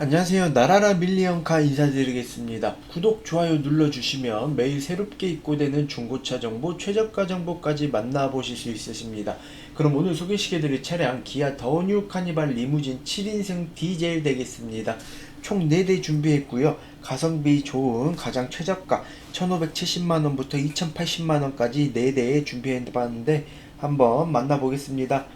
안녕하세요. 나라라 밀리언카 인사드리겠습니다. 구독, 좋아요 눌러주시면 매일 새롭게 입고되는 중고차 정보, 최저가 정보까지 만나보실 수 있으십니다. 그럼 오늘 소개시켜드릴 차량 기아 더뉴 카니발 리무진 7인승 디젤 되겠습니다. 총 4대 준비했고요. 가성비 좋은 가장 최저가 1570만원부터 2080만원까지 4대 준비해봤는데 한번 만나보겠습니다.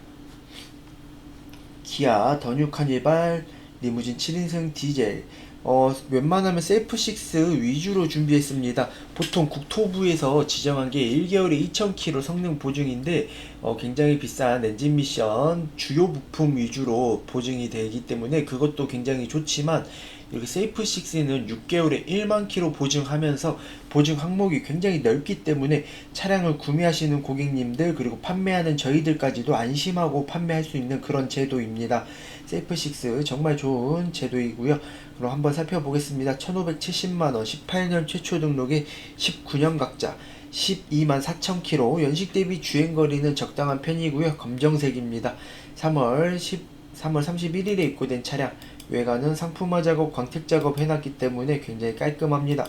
기아 더뉴 카니발 리무진 7인승 디젤 어, 웬만하면 셀프6 위주로 준비했습니다. 보통 국토부에서 지정한 게 1개월에 2,000km 성능 보증인데 어, 굉장히 비싼 엔진 미션 주요 부품 위주로 보증이 되기 때문에 그것도 굉장히 좋지만 이렇게 세이프6는 6개월에 1만 킬로 보증하면서 보증 항목이 굉장히 넓기 때문에 차량을 구매하시는 고객님들 그리고 판매하는 저희들까지도 안심하고 판매할 수 있는 그런 제도입니다. 세이프6 정말 좋은 제도이고요. 그럼 한번 살펴보겠습니다. 1570만원 18년 최초 등록에 19년 각자 12만 4천 킬로 연식 대비 주행거리는 적당한 편이고요. 검정색입니다. 3월 10, 3월 31일에 입고된 차량 외관은 상품화 작업, 광택 작업 해놨기 때문에 굉장히 깔끔합니다.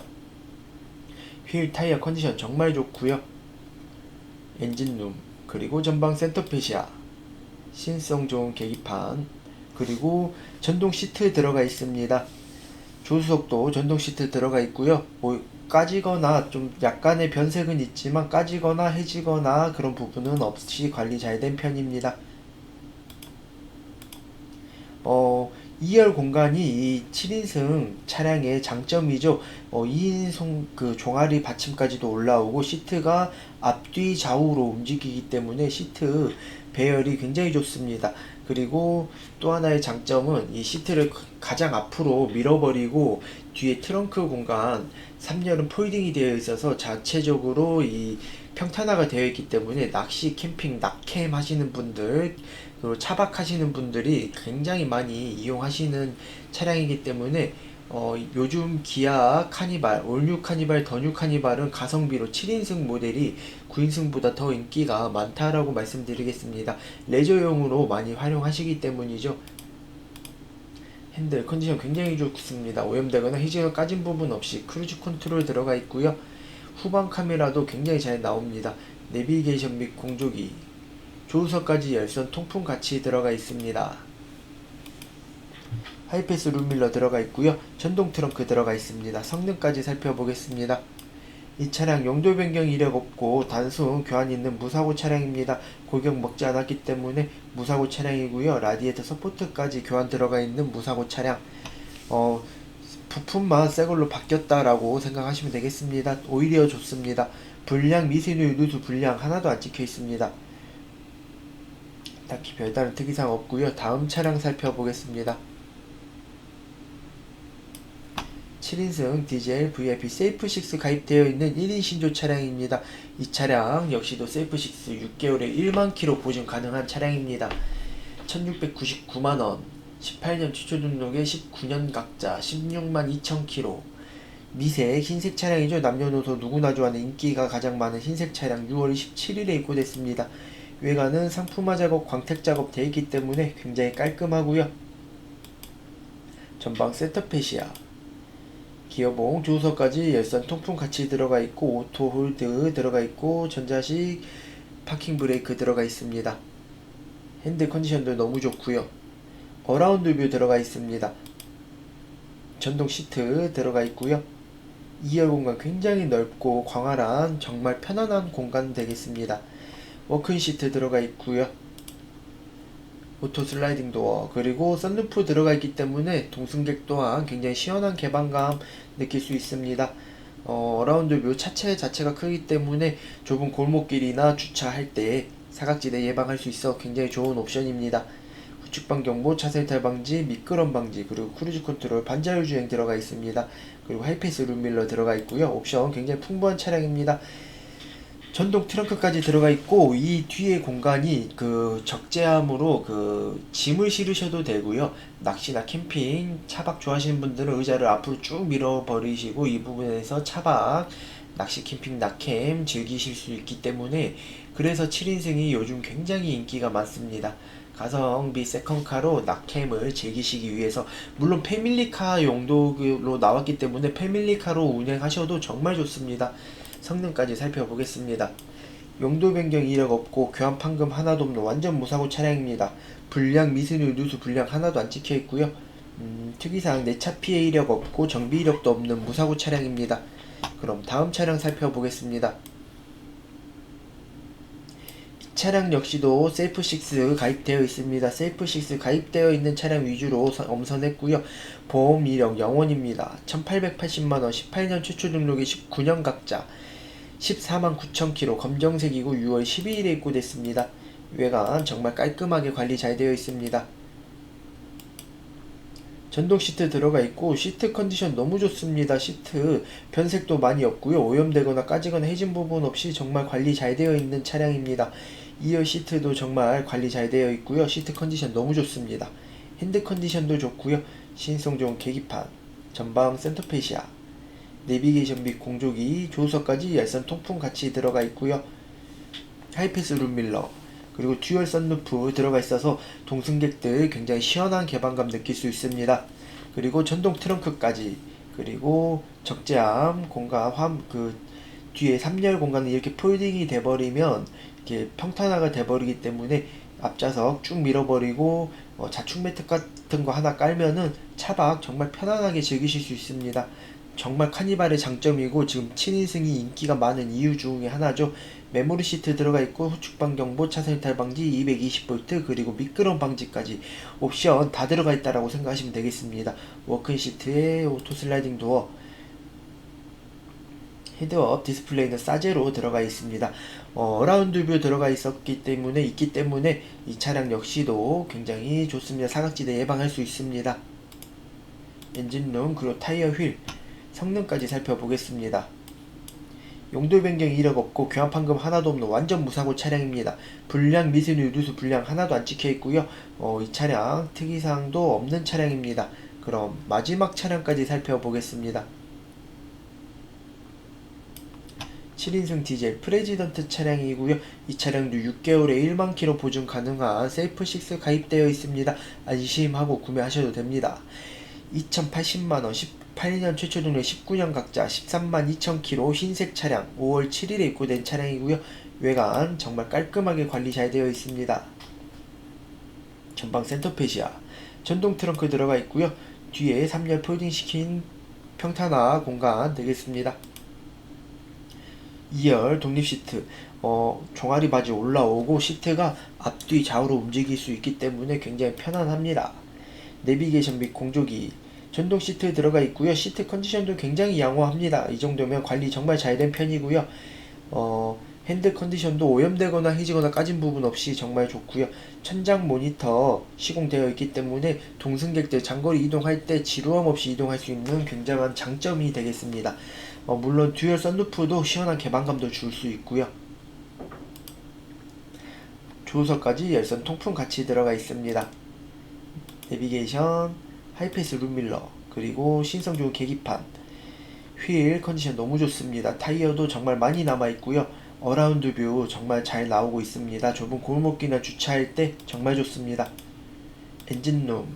휠 타이어 컨디션 정말 좋고요. 엔진룸 그리고 전방 센터페시아 신성 좋은 계기판 그리고 전동 시트 들어가 있습니다. 조수석도 전동 시트 들어가 있고요. 뭐 까지거나 좀 약간의 변색은 있지만 까지거나 해지거나 그런 부분은 없이 관리 잘 된 편입니다. 어, 2열 공간이 이 7인승 차량의 장점이죠. 어, 2인승 그 종아리 받침까지도 올라오고 시트가 앞뒤 좌우로 움직이기 때문에 시트 배열이 굉장히 좋습니다. 그리고 또 하나의 장점은 이 시트를 가장 앞으로 밀어버리고 뒤에 트렁크 공간 3열은 폴딩이 되어 있어서 자체적으로 이 평탄화가 되어 있기 때문에 낚시, 캠핑, 낙캠 하시는 분들 그리고 차박하시는 분들이 굉장히 많이 이용하시는 차량이기 때문에 어, 요즘 기아 카니발, 올뉴 카니발, 더뉴 카니발은 가성비로 7인승 모델이 9인승보다 더 인기가 많다라고 말씀드리겠습니다. 레저용으로 많이 활용하시기 때문이죠. 핸들 컨디션 굉장히 좋습니다. 오염되거나 희지가 까진 부분 없이 크루즈 컨트롤 들어가 있고요. 후방 카메라도 굉장히 잘 나옵니다. 내비게이션 및 공조기, 조수석까지 열선 통풍 같이 들어가 있습니다. 하이패스 룸밀러 들어가 있고요. 전동 트렁크 들어가 있습니다. 성능까지 살펴보겠습니다. 이 차량 용도 변경 이력 없고 단순 교환 있는 무사고 차량입니다. 고격 먹지 않았기 때문에 무사고 차량이고요. 라디에이터 서포트까지 교환 들어가 있는 무사고 차량. 어, 부품만 새 걸로 바뀌었다라고 생각하시면 되겠습니다. 오히려 좋습니다. 불량 미세누 누수 불량 하나도 안 찍혀 있습니다. 딱히 별다른 특이사항 없고요. 다음 차량 살펴보겠습니다. 7인승 디젤 VIP 세이프6 가입되어 있는 1인 신조 차량입니다. 이 차량 역시도 세이프6 6개월에 1만 킬로 보증 가능한 차량입니다. 1699만원 18년 최초 등록에 19년 각자 16만 2천 킬로 미색 흰색 차량이죠. 남녀노소 누구나 좋아하는 인기가 가장 많은 흰색 차량 6월 27일에 입고됐습니다. 외관은 상품화 작업, 광택 작업 되어 있기 때문에 굉장히 깔끔하고요. 전방 센터페시아 기어봉 조수석까지 열선 통풍 같이 들어가 있고 오토 홀드 들어가 있고 전자식 파킹 브레이크 들어가 있습니다. 핸들 컨디션도 너무 좋고요. 어라운드 뷰 들어가 있습니다. 전동 시트 들어가 있고요. 2열 공간 굉장히 넓고 광활한 정말 편안한 공간 되겠습니다. 워크인 시트 들어가 있고요. 오토 슬라이딩 도어 그리고 썬루프 들어가 있기 때문에 동승객 또한 굉장히 시원한 개방감 느낄 수 있습니다. 어, 어라운드 묘 차체 자체가 크기 때문에 좁은 골목길이나 주차할 때 사각지대 예방할 수 있어 굉장히 좋은 옵션입니다. 우측방 경보, 차세탈 방지, 미끄럼 방지, 그리고 크루즈 컨트롤, 반자율 주행 들어가 있습니다. 그리고 하이패스 룸밀러 들어가 있고요. 옵션 굉장히 풍부한 차량입니다. 전동 트렁크까지 들어가 있고 이 뒤에 공간이 그 적재함으로 그 짐을 실으셔도 되고요. 낚시나 캠핑, 차박 좋아하시는 분들은 의자를 앞으로 쭉 밀어 버리시고 이 부분에서 차박, 낚시 캠핑, 낙캠 즐기실 수 있기 때문에 그래서 7인승이 요즘 굉장히 인기가 많습니다. 가성비 세컨카로 낙캠을 즐기시기 위해서 물론 패밀리카 용도로 나왔기 때문에 패밀리카로 운행하셔도 정말 좋습니다. 성능까지 살펴보겠습니다. 용도 변경 이력 없고 교환 판금 하나도 없는 완전 무사고 차량입니다. 불량 미스류 누수 불량 하나도 안 찍혀 있고요. 음, 특이사항 내차 피해 이력 없고 정비 이력도 없는 무사고 차량입니다. 그럼 다음 차량 살펴보겠습니다. 이 차량 역시도 셀프6 가입되어 있습니다. 셀프6 가입되어 있는 차량 위주로 서- 엄선했고요. 보험 이력 영원입니다. 1880만원 18년 최초 등록이 19년 각자 14만 9천 킬로 검정색이고 6월 12일에 입고됐습니다. 외관 정말 깔끔하게 관리 잘 되어 있습니다. 전동 시트 들어가 있고 시트 컨디션 너무 좋습니다. 시트 변색도 많이 없고요. 오염되거나 까지거나 해진 부분 없이 정말 관리 잘 되어 있는 차량입니다. 2열 시트도 정말 관리 잘 되어 있고요. 시트 컨디션 너무 좋습니다. 핸드 컨디션도 좋고요. 신성 좋은 계기판, 전방 센터페시아, 내비게이션 및 공조기, 조수석까지 열선 통풍 같이 들어가 있고요. 하이패스 룸밀러, 그리고 듀얼 썬루프 들어가 있어서 동승객들 굉장히 시원한 개방감 느낄 수 있습니다. 그리고 전동 트렁크까지 그리고 적재함 공간 함그 뒤에 3열 공간은 이렇게 폴딩이 돼버리면 이렇게 평탄화가 돼버리기 때문에 앞좌석 쭉 밀어버리고 어, 자축 매트 같은 거 하나 깔면은 차박 정말 편안하게 즐기실 수 있습니다. 정말 카니발의 장점이고 지금 7인승이 인기가 많은 이유 중에 하나죠. 메모리 시트 들어가 있고 후측방 경보, 차선 이탈 방지, 220V 그리고 미끄럼 방지까지 옵션 다 들어가 있다라고 생각하시면 되겠습니다. 워크인 시트에 오토 슬라이딩 도어, 헤드업 디스플레이는 싸제로 들어가 있습니다. 어, 라운드 뷰 들어가 있었기 때문에 있기 때문에 이 차량 역시도 굉장히 좋습니다. 사각지대 예방할 수 있습니다. 엔진룸 그리고 타이어 휠 성능까지 살펴보겠습니다. 용도 변경 이력 없고 교환 판금 하나도 없는 완전 무사고 차량입니다. 불량 미세누 누수 불량 하나도 안 찍혀 있고요. 어, 이 차량 특이사항도 없는 차량입니다. 그럼 마지막 차량까지 살펴보겠습니다. 7인승 디젤 프레지던트 차량이고요. 이 차량도 6개월에 1만 킬로 보증 가능한 셀프6 가입되어 있습니다. 안심하고 구매하셔도 됩니다. 2,080만원 18년 최초 등록 19년 각자 13만 2천 킬로 흰색 차량 5월 7일에 입고된 차량이고요. 외관 정말 깔끔하게 관리 잘 되어 있습니다. 전방 센터페시아 전동 트렁크 들어가 있고요. 뒤에 3열 폴딩 시킨 평탄화 공간 되겠습니다. 2열 독립 시트 어, 종아리 바지 올라오고 시트가 앞뒤 좌우로 움직일 수 있기 때문에 굉장히 편안합니다. 내비게이션 및 공조기 전동 시트 들어가 있고요. 시트 컨디션도 굉장히 양호합니다. 이 정도면 관리 정말 잘 된 편이고요. 어, 핸드 컨디션도 오염되거나 해지거나 까진 부분 없이 정말 좋고요. 천장 모니터 시공되어 있기 때문에 동승객들 장거리 이동할 때 지루함 없이 이동할 수 있는 굉장한 장점이 되겠습니다. 어, 물론 듀얼 썬루프도 시원한 개방감도 줄 수 있고요. 조수석까지 열선 통풍 같이 들어가 있습니다. 내비게이션, 하이패스 룸밀러, 그리고 신성 좋은 계기판, 휠 컨디션 너무 좋습니다. 타이어도 정말 많이 남아 있고요. 어라운드 뷰 정말 잘 나오고 있습니다. 좁은 골목길이나 주차할 때 정말 좋습니다. 엔진룸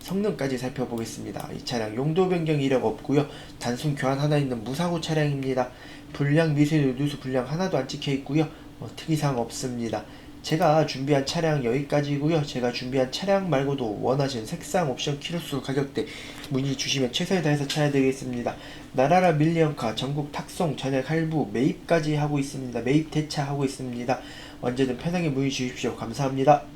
성능까지 살펴보겠습니다. 이 차량 용도 변경 이력 없고요. 단순 교환 하나 있는 무사고 차량입니다. 불량 미세 누수 불량 하나도 안 찍혀 있고요. 어, 특이사항 없습니다. 제가 준비한 차량 여기까지고요. 제가 준비한 차량 말고도 원하시는 색상, 옵션, 키로수, 가격대 문의 주시면 최선을 다해서 찾아드리겠습니다. 나라라 밀리언카 전국 탁송, 전액 할부, 매입까지 하고 있습니다. 매입 대차 하고 있습니다. 언제든 편하게 문의 주십시오. 감사합니다.